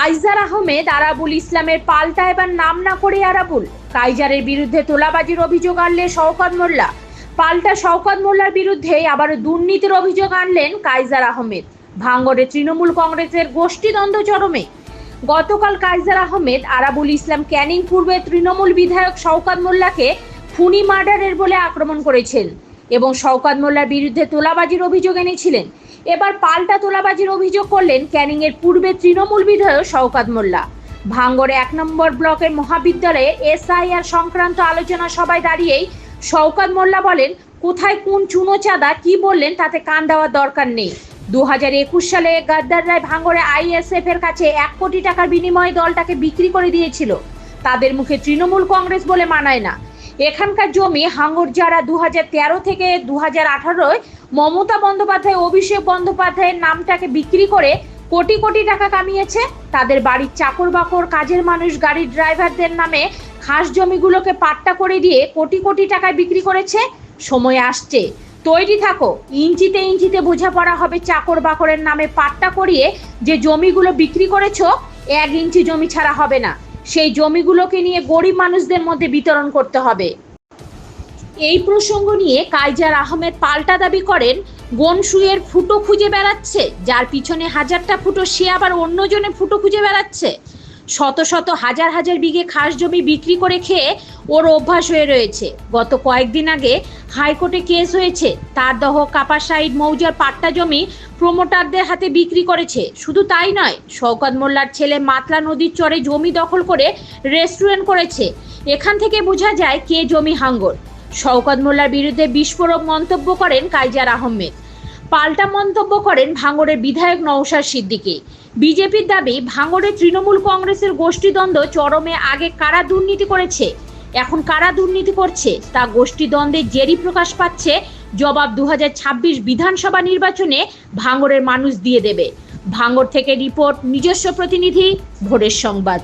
Kaiser Ahmed Arabul ইসলামের পাল্টা এবার নাম না করে আরাবুল। কাইজারের বিরুদ্ধে তোলাবাজির অভিযোগ আনলে শওকত মোল্লা। পাল্টা শওকত মোল্লার বিরুদ্ধে আবারও দুর্নীতির অভিযোগ আনলেন কাইজার আহমেদ। ভাঙ্গরে তৃণমূল কংগ্রেসের গোষ্ঠীদ্বন্দ্ব চরমে। গতকাল কাইজার আহমেদ আরাবুল ইসলাম ক্যানিং পূর্বে তৃণমূল বিধায়ক শওকত মোল্লাকে খুনি মার্ডারের বলে আক্রমণ করেছেন। এবং শওকত মোল্লার বিরুদ্ধে তোলাবাজির অভিযোগ এনেছিলেন। এবার পাল্টা তোলাবাজির অভিযোগ করলেন ক্যানিংয়ের পূর্বে তৃণমূল বিধায়ক শওকত মোল্লা। ভাঙ্গরে এক নম্বর ব্লকের মহাবিদ্যালয়ে এসআইআর সংক্রান্ত আলোচনা সভায় দাঁড়িয়েই শওকত মোল্লা বলেন, কোথায় কোন চুনো চাঁদা, কি বললেন তাতে কান দেওয়ার দরকার নেই। দু হাজার একুশ সালে গাদ্দার রায় ভাঙ্গরে আইএসএফ এর কাছে এক কোটি টাকার বিনিময়ে দলটাকে বিক্রি করে দিয়েছিল। তাদের মুখে তৃণমূল কংগ্রেস বলে মানায় না। এখানকার জমি হাঙ্গর যারা দু থেকে দু হাজার মমতা বন্দ্যোপাধ্যায়, অভিষেক বন্দ্যোপাধ্যায়ের নামটাকে বিক্রি করে কোটি কোটি টাকা কামিয়েছে। তাদের বাড়ির চাকর বাকর কাজের মানুষ, গাড়ির ড্রাইভারদের নামে খাস জমিগুলোকে পাট্টা করে দিয়ে কোটি কোটি টাকায় বিক্রি করেছে। সময় আসছে। তৈরি থাকো। ইঞ্চিতে ইঞ্চিতে বোঝাপড়া হবে চাকর বাকরের নামে পাট্টা করিয়ে যে জমিগুলো বিক্রি করেছ, এক ইঞ্চি জমি ছাড়া হবে না। সেই জমিগুলোকে নিয়ে গরিব মানুষদের মধ্যে বিতরণ করতে হবে। এই প্রসঙ্গ নিয়ে কাইজার আহমেদ পাল্টা দাবি করেন গনসুয়ের ফুটো খুঁজে বেড়াচ্ছে, যার পিছনে হাজারটা ফুটো, সে আবার অন্যজনের ফুটো খুঁজে বেড়াচ্ছে। শত শত হাজার হাজার বিঘে খাস জমি বিক্রি করে খেয়ে ওর অভ্যাস হয়ে রয়েছে। গত কয়েকদিন আগে হাইকোর্টে কেস হয়েছে। তার দহ কাপাসাইড মৌজার পাট্টা জমি প্রমোটারদের হাতে বিক্রি করেছে। শুধু তাই নয়, শওকত মোল্লার ছেলে মাতলা নদীর চরে জমি দখল করে রেস্টুরেন্ট করেছে। এখান থেকে বোঝা যায় কে জমি হাঙ্গর। শওকত মোল্লার বিরুদ্ধে বিস্ফোরক মন্তব্য করেন কাইজার আহমেদ। পাল্টা মন্তব্য করেন ভাঙড়ের বিধায়ক নওশাদ সিদ্দিকী। বিজেপির দাবি, ভাঙড়ে তৃণমূল কংগ্রেসের গোষ্ঠীদ্বন্দ্ব চরমে আগে কারা দুর্নীতি করেছে, এখন কারা দুর্নীতি করছে, তা গোষ্ঠীদ্বন্দ্বের জেরি প্রকাশ পাচ্ছে, জবাব দু হাজার ছাব্বিশ বিধানসভা নির্বাচনে ভাঙড়ের মানুষ দিয়ে দেবে। ভাঙড় থেকে রিপোর্ট, নিজস্ব প্রতিনিধি, ভোরের সংবাদ।